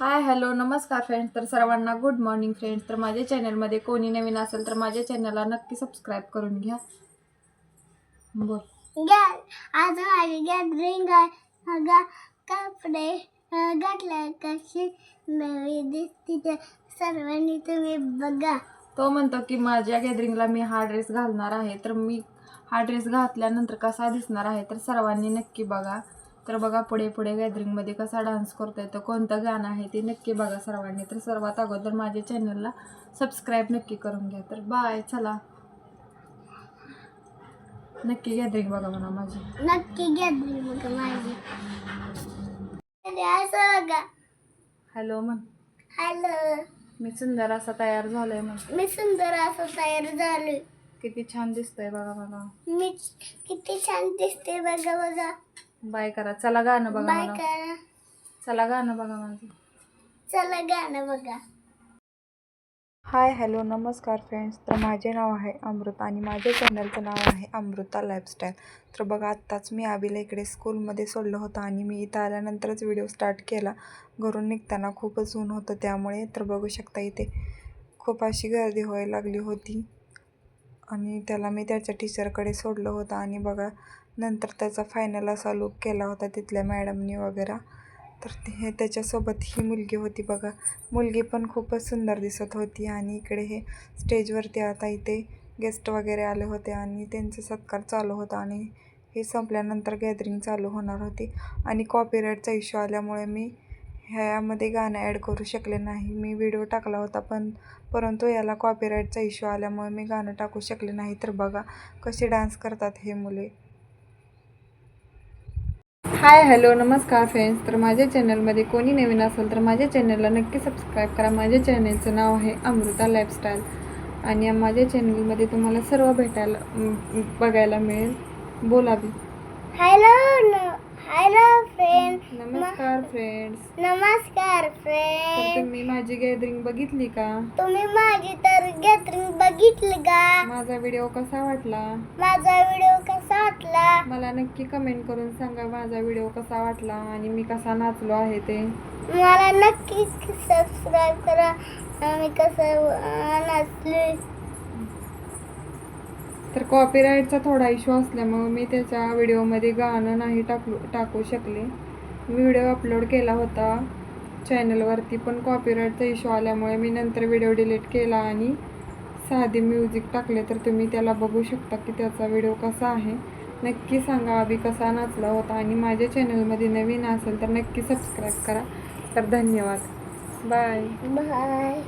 हाय hello नमस्कार friends तर सर्वांना गुड मॉर्निंग फ्रेंड्स तर माझ्या चॅनलमध्ये कोणी नवीन असेल तर माझ्या चॅनलला नक्की सबस्क्राईब करून घ्या. बोल. आज माझी गॅदरिंग कपडे घातले कशी नवी दिसते ते सर्वांनी तुम्ही बघा. तो म्हणतो की माझ्या गॅदरिंगला मी हा ड्रेस घालणार आहे. तर मी हा ड्रेस घातल्यानंतर कसा दिसणार आहे? तर सर्वांनी नक्की बघा. तर बघा पुढे पुढे गॅदरिंगमध्ये कसा डान्स करता येतो कोणतं गाणं आहे ते नक्की बघा सर्वांनी. तर सर्वात अगोदर माझ्या चॅनलला सबस्क्राईब नक्की करून घ्या. तर बाय चला. नक्की गॅदरिंग बघा म्हणा माझी. नक्की गॅदरिंग बघा माझी. अरे असं बघा. हॅलो म्हण. हॅलो. मी सुंदर असा तयार झालोय म्हण. मी सुंदर असं तयार झालोय. किती छान दिसतंय बघा बघा मी किती छान दिसते बघा बघा. बाय करा. चला गाणं बघा बाय मला. करा. चला गाणं बघा माझं चला गाणं बघा. हाय हॅलो नमस्कार फ्रेंड्स. तर माझे नाव आहे अमृता आणि माझ्या चॅनलचं नाव आहे अमृता लाईफस्टाईल. तर बघा आत्ताच मी आबीला इकडे स्कूलमध्ये सोडलं होतं आणि मी इथं आल्यानंतरच व्हिडिओ स्टार्ट केला. घरून निघताना खूपच ऊन होतं त्यामुळे. तर बघू शकता इथे खूप अशी गर्दी व्हायला लागली होती. आणि त्याला मी त्याच्या टीचरकडे सोडलं होतं. आणि बघा नंतर त्याचा फायनल असा लुक केला होता तिथल्या मॅडमनी वगैरे. तर ते हे त्याच्यासोबत ही मुलगी होती बघा. मुलगी पण खूपच सुंदर दिसत होती. आणि इकडे हे स्टेजवरती आता इथे गेस्ट वगैरे आले होते आणि त्यांचा सत्कार चालू होता. आणि हे संपल्यानंतर गॅदरिंग चालू होणार होती. आणि कॉपीराईटचा इश्यू आल्यामुळे मी ह्यामध्ये गाणं ॲड करू शकले नाही. मी व्हिडिओ टाकला होता पण परंतु याला कॉपीराईटचा इश्यू आल्यामुळे मी गाणं टाकू शकले नाही. तर बघा कसे डान्स करतात हे मुले. हाय हॅलो नमस्कार फ्रेंड्स. तर माझ्या चॅनलमध्ये कोणी नवीन असेल तर माझ्या चॅनलला नक्की सबस्क्राईब करा. माझ्या चॅनलचं नाव आहे अमृता लाईफस्टाईल आणि माझ्या चॅनलमध्ये तुम्हाला सर्व भेटायला बघायला मिळेल. बोला बी. हॅलो हॅलो फ्रेंड्स नमस्कार तर फ्रेंड तुम्ही माझी गॅदरिंग बघितली का? तुम्ही माझी तर गॅदरिंग बघितली का? माझा व्हिडिओ कसा वाटला? माझा व्हिडिओ कसा वाटला? मला नक्की कमेंट करून सांगा माझा व्हिडिओ कसा वाटला आणि मी कसा नाचलो आहे ते. मला नक्की सबस्क्राईब करा. आम्ही कसं अं, नाचलोय. तर कॉपीराईटचा थोडा इश्यू असल्यामुळे मी त्याच्या व्हिडिओमध्ये गाणं नाही टाकलो टाकू शकले. व्हिडिओ अपलोड केला होता. चॅनलवरती पण कॉपीराईटचा इश्यू आल्यामुळे मी नंतर व्हिडिओ डिलीट केला आणि साधी म्युझिक टाकले. तर तुम्ही त्याला बघू शकता की त्याचा व्हिडिओ कसा आहे. नक्की सांगा आम्ही कसा नाचला होता. आणि माझ्या चॅनलमध्ये नवीन असेल तर नक्की सबस्क्राईब करा. तर धन्यवाद. Bye bye